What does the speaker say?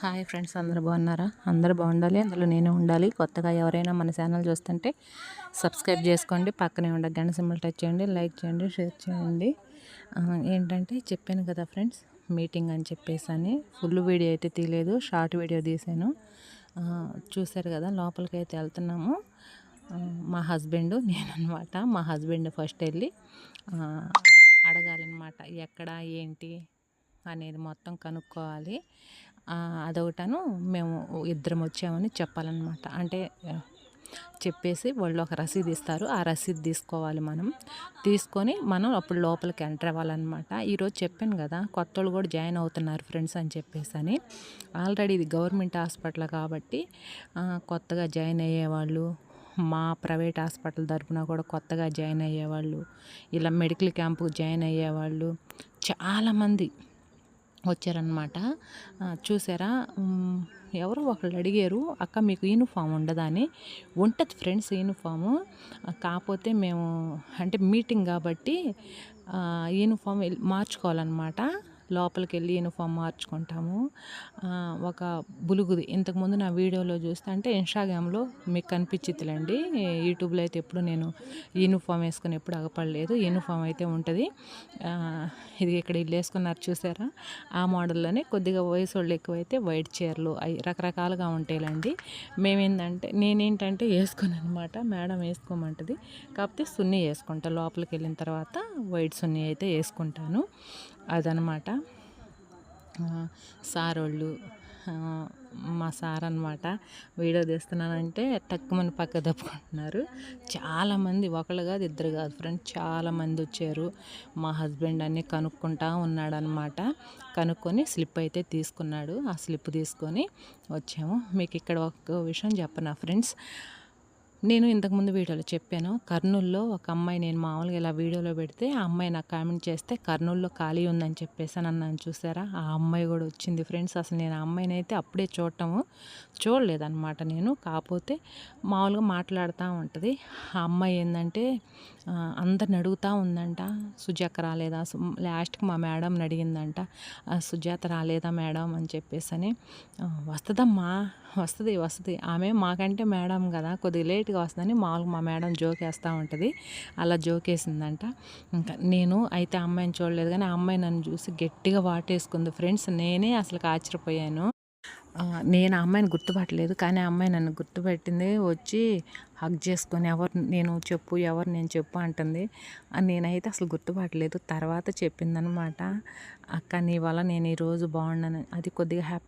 Hi friends అందరూ బాగున్నారా? అందరూ బాగుండాలి అందులో నేను ఉండాలి. కొత్తగా ఎవరైనా మన ఛానల్ చూస్తుంటే సబ్స్క్రైబ్ చేసుకోండి. పక్కనే ఉండ గంట సింబల్ టచ్ చేయండి లైక్ చేయండి షేర్ చేయండి. ఏంటంటే చెప్పాను కదా ఫ్రెండ్స్ మీటింగ్ అని చెప్పేసి అని ఫుల్ వీడియో అయితే తీయలేదు షార్ట్ వీడియో తీసాను. చూశారు కదా లోపలికి అయితే వెళ్తున్నాము మా హస్బెండ్ నేను అనమాట మా హస్బెండ్ ఫస్ట్ వెళ్ళి అడగాలన్నమాట ఎక్కడ ఏంటి? అనేది మొత్తం కనుక్కోవాలి. అదొకటను మేము ఇద్దరం వచ్చామని చెప్పాలన్నమాట. అంటే చెప్పేసి వాళ్ళు ఒక రసీదు ఇస్తారు. ఆ రసీదు తీసుకోవాలి మనం. తీసుకొని మనం అప్పుడు లోపలికి ఎంటర్ అవ్వాలన్నమాట. ఈరోజు చెప్పాను కదా కొత్త వాళ్ళు కూడా జాయిన్ అవుతున్నారు ఫ్రెండ్స్ అని చెప్పేసి అని. ఆల్రెడీ ఇది గవర్నమెంట్ హాస్పిటల్ కాబట్టి కొత్తగా జాయిన్ అయ్యేవాళ్ళు మా ప్రైవేట్ హాస్పిటల్ తరఫున కూడా కొత్తగా జాయిన్ అయ్యేవాళ్ళు ఇలా మెడికల్ క్యాంపుకు జాయిన్ అయ్యేవాళ్ళు చాలామంది వచ్చారనమాట చూసారా? ఎవరో ఒకళ్ళు అడిగారు అక్క మీకు యూనిఫామ్ ఉండదా? అని. ఉంటుంది ఫ్రెండ్స్ యూనిఫాము. కాకపోతే మేము అంటే మీటింగ్ కాబట్టి యూనిఫామ్ మార్చుకోవాలన్నమాట. లోపలికి వెళ్ళి యూనిఫామ్ మార్చుకుంటాము. ఒక బులుగుది. ఇంతకుముందు నా వీడియోలో చూస్తే అంటే ఇన్స్టాగ్రామ్లో మీకు కనిపించిద్దిలేండి. యూట్యూబ్లో అయితే ఎప్పుడు నేను యూనిఫామ్ వేసుకుని ఎప్పుడు అగపడలేదు యూనిఫామ్ అయితే ఉంటుంది. ఇది ఇక్కడ ఇల్లు వేసుకున్నారు చూసారా? ఆ మోడల్లోనే కొద్దిగా వయసు వాళ్ళు ఎక్కువైతే వైట్ చీరలు అవి రకరకాలుగా ఉంటాయిలండి. మేమేంటంటే నేనేంటంటే వేసుకుని అనమాట మేడం వేసుకోమంటది. కాకపోతే సున్ని వేసుకుంటా. లోపలికి వెళ్ళిన తర్వాత వైట్ సున్ని అయితే వేసుకుంటాను. అదనమాట సారోళ్ళు మా సార్ అనమాట వీడియో తీస్తున్నానంటే టక్కుమని పక్క తప్పుకుంటున్నారు చాలామంది ఒకళ్ళు కాదు ఇద్దరు కాదు ఫ్రెండ్ చాలామంది వచ్చారు. మా హస్బెండ్ అన్నీ కనుక్కుంటా ఉన్నాడనమాట కనుక్కొని స్లిప్ అయితే తీసుకున్నాడు. ఆ స్లిప్ తీసుకొని వచ్చాము. మీకు ఇక్కడ ఒక విషయం చెప్పనా ఫ్రెండ్స్ నేను ఇంతకుముందు వీడియోలో చెప్పాను కర్నూల్లో ఒక అమ్మాయి నేను మామూలుగా ఇలా వీడియోలో పెడితే ఆ అమ్మాయి నాకు కామెంట్ చేస్తే కర్నూల్లో ఖాళీ ఉందని చెప్పేసి అన్నాను చూసారా? ఆ అమ్మాయి కూడా వచ్చింది ఫ్రెండ్స్. అసలు నేను ఆ అమ్మాయిని అయితే అప్పుడే చూడటము చూడలేదన్నమాట నేను. కాకపోతే మామూలుగా మాట్లాడుతూ ఉంటుంది. ఆ అమ్మాయి ఏంటంటే అందరిని అడుగుతూ ఉందంట సుజాత రాలేదా? లాస్ట్కి మా మేడంని అడిగిందంట సుజాత రాలేదా మేడం? అని చెప్పేసి అని వస్తుందమ్మా వస్తుంది వస్తుంది. ఆమె మాకంటే మేడం కదా కొద్దిగా లేట్గా వస్తుందని మామూలుగా మా మేడం జోకేస్తూ ఉంటుంది. అలా జోకేసిందంట ఇంకా నేను అయితే అమ్మాయిని చూడలేదు కానీ ఆ అమ్మాయి నన్ను చూసి గట్టిగా వాటేసుకుంది. ఫ్రెండ్స్ నేనే అసలు ఆశ్చర్యపోయాను. నేను ఆ అమ్మాయిని గుర్తుపట్టలేదు కానీ ఆ అమ్మాయి నన్ను గుర్తుపెట్టింది. వచ్చి హగ్ చేసుకొని ఎవరు నేను చెప్పు ఎవరు నేను చెప్పు అంటుంది. నేనైతే అసలు గుర్తుపట్టలేదు. తర్వాత చెప్పిందనమాట అక్క నీ వల్ల నేను ఈరోజు బాగున్నాను. అది కొద్దిగా హ్యాపీ